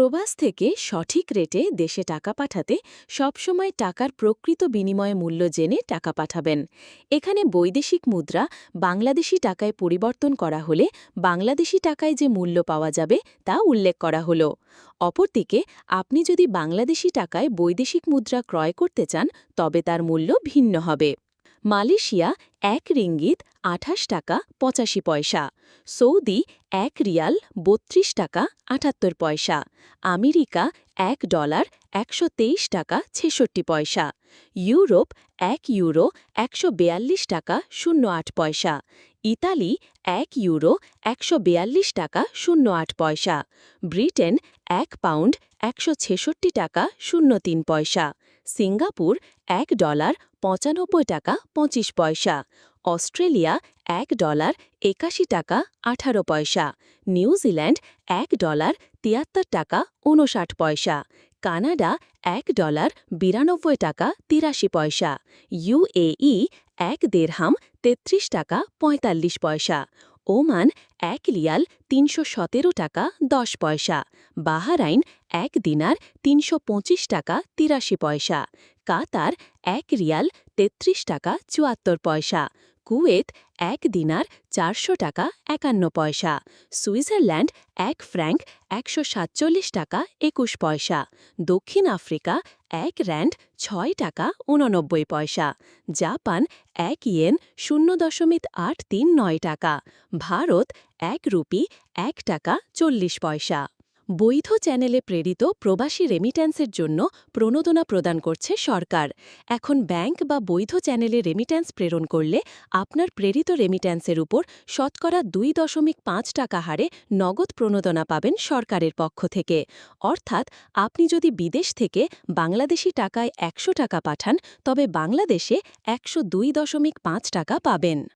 প্রবাস থেকে সঠিক রেটে দেশে টাকা পাঠাতে সবসময় টাকার প্রকৃত বিনিময় মূল্য জেনে টাকা পাঠাবেন। এখানে বৈদেশিক মুদ্রা বাংলাদেশি টাকায় পরিবর্তন করা হলে বাংলাদেশি টাকায় যে মূল্য পাওয়া যাবে তা উল্লেখ করা হলো। অপরদিকে, আপনি যদি বাংলাদেশি টাকায় বৈদেশিক মুদ্রা ক্রয় করতে চান, তবে তার মূল্য ভিন্ন হবে। মালয়েশিয়া এক রিঙ্গিত আঠাশ টাকা পঁচাশি পয়সা, সৌদি এক রিয়াল বত্রিশ টাকা আটাত্তর পয়সা, আমেরিকা এক ডলার একশো তেইশ টাকা ছেষট্টি পয়সা, ইউরোপ এক ইউরো একশো টাকা শূন্য আট পয়সা, ইতালি এক ইউরো একশো টাকা শূন্য আট পয়সা, ব্রিটেন এক পাউন্ড একশো ছেষট্টি টাকা শূন্য তিন পয়সা, সিঙ্গাপুর এক ডলার পঁচানব্বই টাকা পঁচিশ পয়সা। অস্ট্রেলিয়া এক ডলার একাশি টাকা আঠারো পয়সা। নিউজিল্যান্ড এক ডলার তিয়াত্তর টাকা উনষাট পয়সা। কানাডা এক ডলার বিরানব্বই টাকা তিরাশি পয়সা। ইউএই এক দেড়হাম তেত্রিশ টাকা পঁয়তাল্লিশ পয়সা। ওমান এক লিয়াল তিনশো টাকা দশ পয়সা, বাহারাইন এক দিনার তিনশো পঁচিশ টাকা তিরাশি পয়সা, কাতার এক রিয়াল তেত্রিশ টাকা চুয়াত্তর পয়সা কুয়েত এক দিনার চারশো টাকা একান্ন পয়সা, সুইজারল্যান্ড এক ফ্র্যাঙ্ক একশো সাতচল্লিশ টাকা একুশ পয়সা, দক্ষিণ আফ্রিকা এক র্যান্ড ছয় টাকা উননব্বই পয়সা, জাপান এক ইয়েন শূন্য দশমিক আট তিন নয় টাকা, ভারত এক রুপি এক টাকা চল্লিশ পয়সা। বৈধ চ্যানেলে প্রেরিত প্রবাসী রেমিট্যান্সের জন্য প্রণোদনা প্রদান করছে সরকার। এখন ব্যাংক বা বৈধ চ্যানেলে রেমিট্যান্স প্রেরণ করলে আপনার প্রেরিত রেমিট্যান্সের উপর শতকরা দুই দশমিক পাঁচ টাকা হারে নগদ প্রণোদনা পাবেন সরকারের পক্ষ থেকে। অর্থাৎ আপনি যদি বিদেশ থেকে বাংলাদেশি টাকায় একশো টাকা পাঠান, তবে বাংলাদেশে একশো দুই দশমিক পাঁচ টাকা পাবেন।